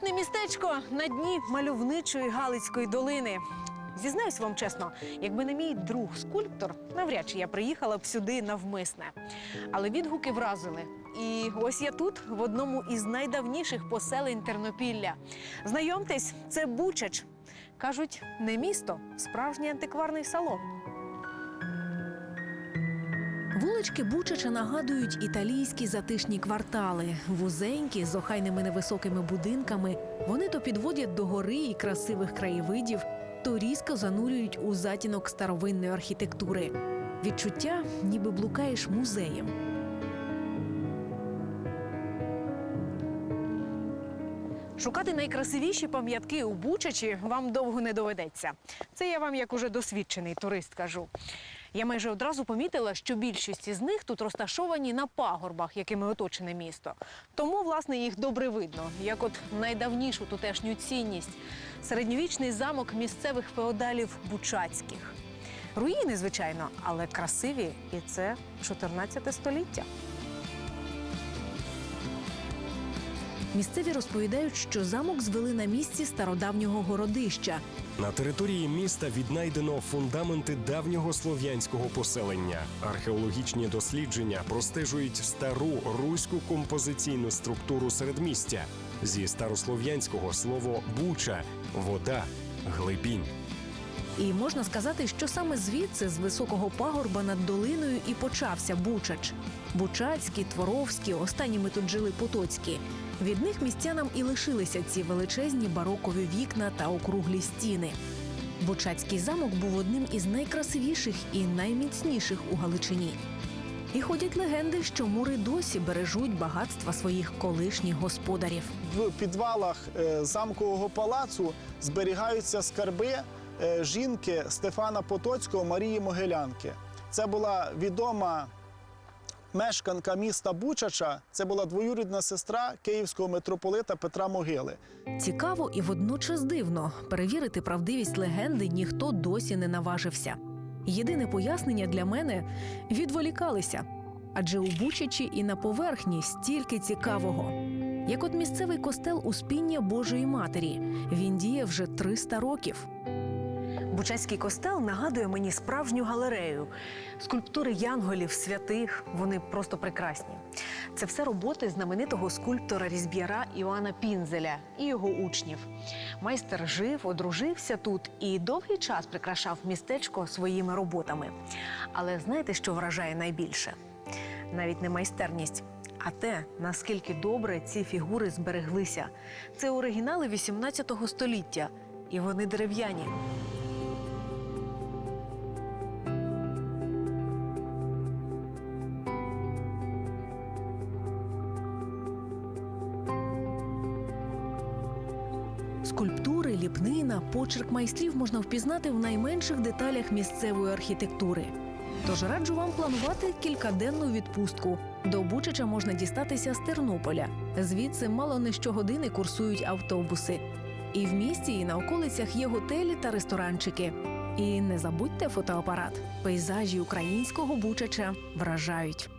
Крихітне містечко на дні мальовничої Галицької долини. Зізнаюсь вам чесно, якби не мій друг скульптор, навряд чи я приїхала б сюди навмисне. Але відгуки вразили. І ось я тут, в одному із найдавніших поселень Тернопілля. Знайомтесь, це Бучач. Кажуть, не місто, справжній антикварний салон. Вулички Бучача нагадують італійські затишні квартали, вузенькі з охайними невисокими будинками. Вони то підводять до гори і красивих краєвидів, то різко занурюють у затінок старовинної архітектури. Відчуття, ніби блукаєш музеєм. Шукати найкрасивіші пам'ятки у Бучачі вам довго не доведеться. Це я вам як уже досвідчений турист кажу. Я майже одразу помітила, що більшість із них тут розташовані на пагорбах, якими оточене місто. Тому, власне, їх добре видно, як от найдавнішу тутешню цінність середньовічний замок місцевих феодалів Бучацьких. Руїни, звичайно, але красиві, і це 14 століття. Місцеві розповідають, що замок звели на місці стародавнього городища. На території міста віднайдено фундаменти давнього слов'янського поселення. Археологічні дослідження простежують стару руську композиційну структуру середмістя. Зі старослов'янського слово буча, вода, глибінь. І можна сказати, що саме звідси, з високого пагорба над долиною, і почався Бучач. Бучацькі, Творовські, останніми тут жили Потоцькі. Від них містянам і лишилися ці величезні барокові вікна та округлі стіни. Бучацький замок був одним із найкрасивіших і найміцніших у Галичині. І ходять легенди, що мури досі бережуть багатства своїх колишніх господарів. В підвалах е, замкового палацу зберігаються скарби жінки Стефана Потоцького Марії Могилянки. Це була відома мешканка міста Бучача. Це була двоюрідна сестра київського митрополита Петра Могили. Цікаво і водночас дивно перевірити правдивість легенди ніхто досі не наважився. Єдине пояснення для мене відволікалися, адже у Бучачі і на поверхні стільки цікавого. Як от місцевий костел Успіння Божої Матері. Він діє вже 300 років. Бучацький костел нагадує мені справжню галерею. Скульптури янголів, святих, вони просто прекрасні. Це все роботи знаменитого скульптора різб'яра Іоанна Пінзеля і його учнів. Майстер жив, одружився тут і довгий час прикрашав містечко своїми роботами. Але знаєте, що вражає найбільше? Навіть не майстерність, а те, наскільки добре ці фігури збереглися. Це оригінали 18 століття, і вони дерев'яні. Скульптури, ліпнина, почерк майстрів можна впізнати в найменших деталях місцевої архітектури. Тож раджу вам планувати кількаденну відпустку. До Бучача можна дістатися з Тернополя. Звідси мало не щогодини курсують автобуси. І в місті, і на околицях є готелі та ресторанчики. І не забудьте фотоапарат. Пейзажі українського Бучача вражають.